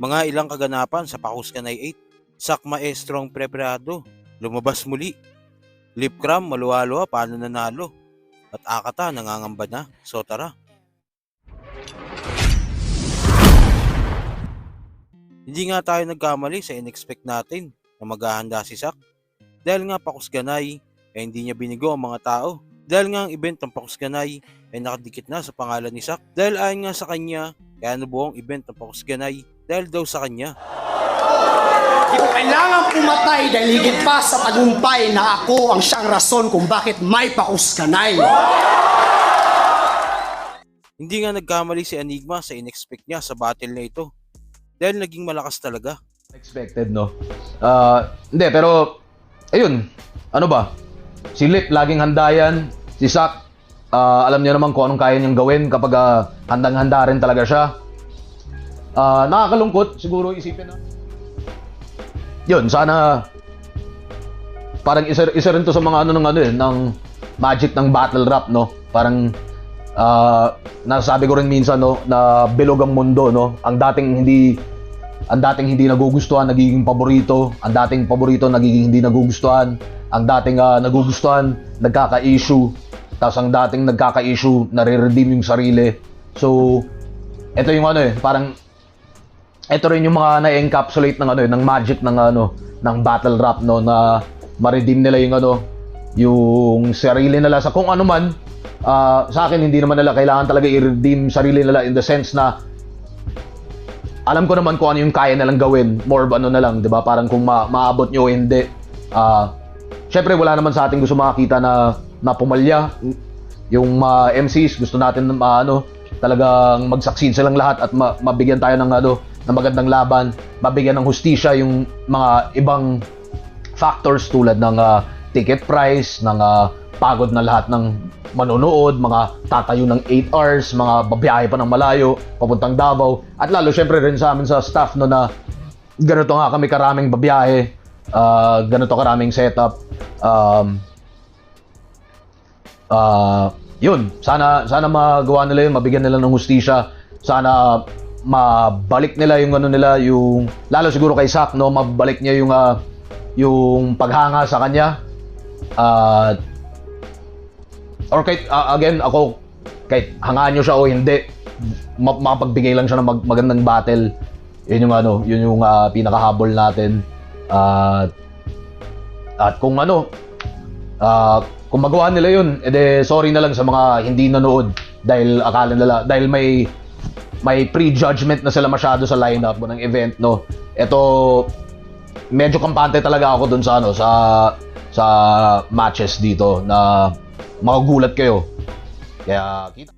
Mga ilang kaganapan sa Pakuskanay 8. Sak maestrong preparado. Lumabas muli. Lip cram, maluwalo, paano nanalo? At akata, nangangamba na. So tara. Hindi nga tayo nagkamali sa in-expect natin na maghahanda si Sak. Dahil nga Pakusganay, eh hindi niya binigo ang mga tao. Dahil nga ang event ng Pakusganay ay nakadikit na sa pangalan ni Sak. Dahil ayon nga sa kanya, kaya nabuo ang event ng Pakusganay dahil daw sa kanya. Di ko kailangan pumatay dahil higit pa sa tagumpay na ako ang siyang rason kung bakit may pakuskanay. Hindi nga nagkamali si Enigma sa in-expect niya sa battle na ito. Dahil naging malakas talaga. Expected, no? Ah, hindi, pero, ayun, ano ba? Si Lip, laging handa yan. Si Sak, ah, alam niya naman kung anong kaya niyang gawin kapag ah, handang-handa rin talaga siya. Ah, nakakalungkot, siguro isipin na. Yun, sana, parang isa, isa rin to sa mga ano ng ano eh, ng magic ng battle rap, no? Parang, ah, nasabi ko rin minsan, no, na bilog ang mundo, no? Ang dating hindi ang dating hindi nagugustuhan nagiging paborito, ang dating paborito nagiging hindi nagugustuhan, ang dating ah, nagugustuhan nagkaka-issue, tapos ang dating nagkaka-issue nare-redeem yung sarili. So, ito yung ano eh, parang ito rin yung mga na-encapsulate ng ano eh, ng magic ng ano, ng battle rap no na ma-redeem nila yung ano, yung sarili nila sa kung ano man. ah, sa akin hindi naman nila kailangan talaga i-redeem sarili nila in the sense na alam ko naman kung ano yung kaya nilang gawin. More ano na lang, di ba? Parang kung ma maabot nyo hindi. Ah, Siyempre, wala naman sa ating gusto makakita na, na pumalya. Yung mga MCs, gusto natin na ano, talagang mag-succeed silang lahat at ma- mabigyan tayo ng ano, ng magandang laban, mabigyan ng hustisya yung mga ibang factors tulad ng ah, ticket price, ng ah, pagod na lahat ng manonood, mga tatayo ng 8 hours, mga babiyahe pa ng malayo, papuntang Davao. At lalo syempre rin sa amin sa staff no na ganito nga kami karaming babiyahe, ah, ganito karaming setup. Um, ah, yun, sana sana magawa nila yun, mabigyan nila ng hustisya. Sana mabalik nila yung ano nila, yung lalo siguro kay Sak, no, mabalik niya yung ah, yung paghanga sa kanya. At or kahit ah, again ako kahit hangaan nyo siya o hindi ma- makapagbigay lang siya ng mag- magandang battle yun yung ano yun yung ah, pinakahabol natin at at kung ano ah, kung magawa nila yun ede sorry na lang sa mga hindi nanood dahil akala nila dahil may may prejudgment na sila masyado sa lineup ng event no ito medyo kampante talaga ako dun sa ano sa sa matches dito na magugulat kayo. Kaya kita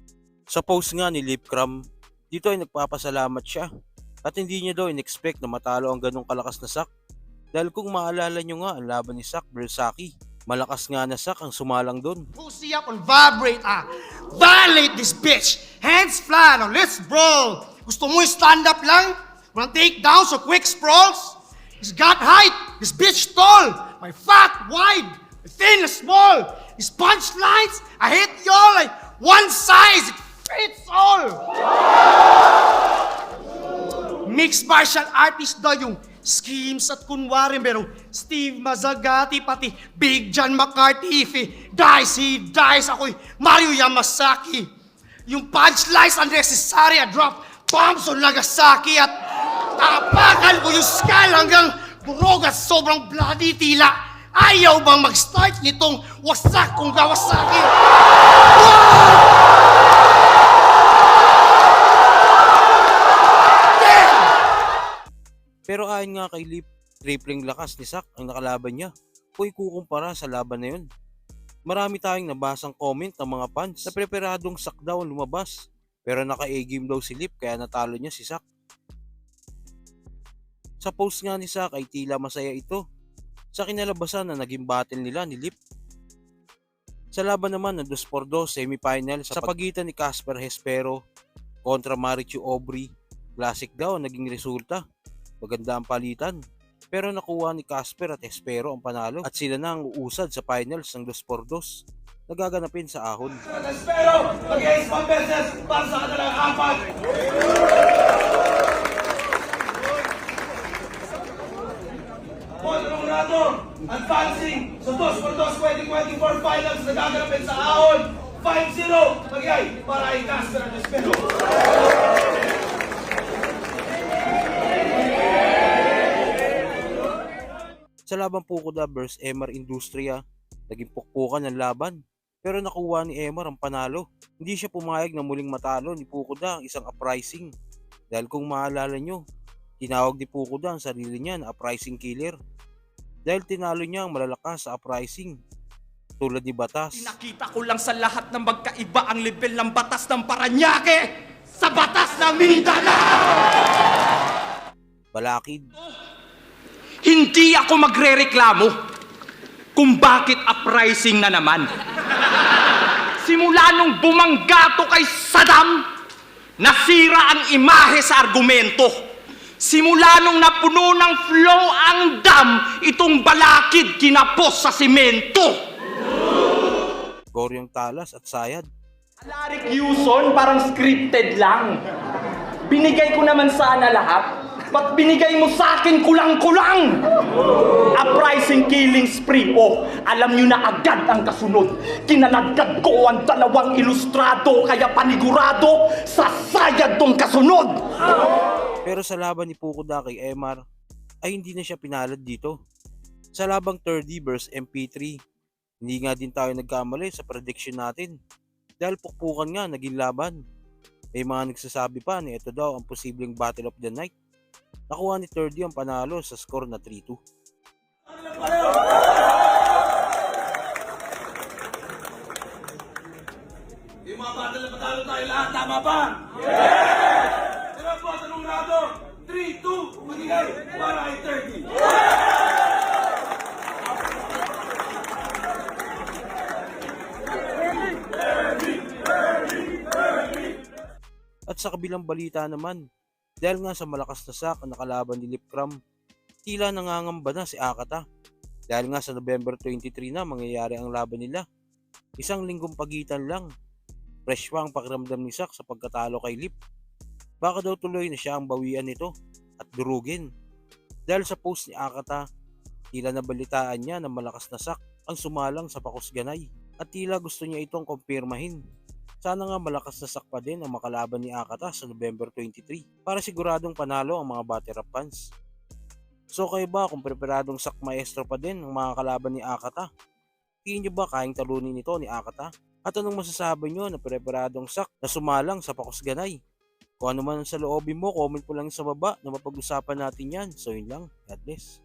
Sa post nga ni Lipcram, dito ay nagpapasalamat siya at hindi niya daw in-expect na matalo ang ganong kalakas na Sak. Dahil kung maalala nyo nga ang laban ni Sak versus Saki, malakas nga na Sak ang sumalang doon. Pussy up on vibrate, ah. Violate this bitch. Hands flat, now let's brawl. Gusto mo stand up lang? Wanna take down so quick sprawls? He's got height. This bitch tall. My fat wide. Thin small. His punchlines, I hit y'all like one size. It fits all. Mixed martial artist daw yung schemes at kunwari merong Steve Mazzagati pati Big John McCarthy if he dies, he dies ako'y Mario Yamasaki. Yung punchlines unnecessary I drop bombs on Nagasaki at tapakan ko yung skull hanggang burog at sobrang bloody tila. Ayaw bang mag-start nitong wasak kong Kawasaki Pero ayon nga kay Lip, tripling lakas ni Sak ang nakalaban niya. Kung ikukumpara sa laban na yun. Marami tayong nabasang comment ng mga fans na preparadong Sak daw ang lumabas. Pero naka-A-game daw si Lip kaya natalo niya si Sak. Sa post nga ni Sak ay tila masaya ito sa kinalabasan na naging battle nila ni Lip. Sa laban naman ng 2x2 semifinal sa pagitan ni Casper Hespero kontra Marichu Aubrey, classic daw ang naging resulta. Maganda ang palitan. Pero nakuha ni Casper at Espero ang panalo at sila na ang uusad sa finals ng Los Pordos na gaganapin sa Ahon. Espero, mag-iis pang beses para sa kanilang apat! Paul Rongrado, advancing sa Dos Pordos 2024 finals na gaganapin sa Ahon. 5-0, mag-iay para ay Casper at Espero! Sa laban Pukuda vs MR Industria, naging pukpukan ng laban. Pero nakuha ni MR ang panalo. Hindi siya pumayag na muling matalo ni Pukuda ang isang uprising. Dahil kung maalala nyo, tinawag ni Pukuda ang sarili niya na uprising killer. Dahil tinalo niya ang malalakas sa uprising. Tulad ni Batas. Pinakita ko lang sa lahat ng magkaiba ang level ng batas ng Paranaque sa batas ng Mindanao! Balakid, Hindi ako magrereklamo kung bakit uprising na naman. Simula nung bumanggato kay Saddam, nasira ang imahe sa argumento. Simula nung napuno ng flow ang dam, itong balakid kinapos sa simento. Goryong Talas at Sayad. Alaric Yuson, parang scripted lang. Binigay ko naman sana lahat. Ba't binigay mo sa akin kulang-kulang? Uprising killing spree. Oh, alam nyo na agad ang kasunod. Kinalagkad ko ang dalawang ilustrado, kaya panigurado, sasayad tong kasunod. Pero sa laban ni Pukuda kay MR, ay hindi na siya pinalad dito. Sa labang 30 vs MP3, hindi nga din tayo nagkamali sa prediction natin. Dahil pukpukan nga naging laban. May mga nagsasabi pa na ito daw ang posibleng Battle of the Night. Nakuha ni 30 ang panalo sa score na 3-2. Yung mga battle na patalo tayo lahat, tama ba? Yes! Pero po, tanong rado, 3-2 magigay para kay 30. At sa kabilang balita naman, dahil nga sa malakas na sak ang nakalaban ni Lipcram, tila nangangamba na si Akata. Dahil nga sa November 23 na mangyayari ang laban nila. Isang linggong pagitan lang. Fresh pa ang pakiramdam ni Sak sa pagkatalo kay Lip. Baka daw tuloy na siya ang bawian nito at durugin. Dahil sa post ni Akata, tila nabalitaan niya na malakas na Sak ang sumalang sa Pakusganay at tila gusto niya itong kumpirmahin sana nga malakas na sakpa din ang makalaban ni Akata sa November 23 para siguradong panalo ang mga battle fans. So kayo ba kung preparadong sak maestro pa din ang mga kalaban ni Akata? Tingin nyo ba kayang talunin ito ni Akata? At anong masasabi nyo na preparadong sak na sumalang sa Pakusganay? Kung ano man ang sa loobin mo, comment po lang sa baba na mapag-usapan natin yan. So yun lang. God bless.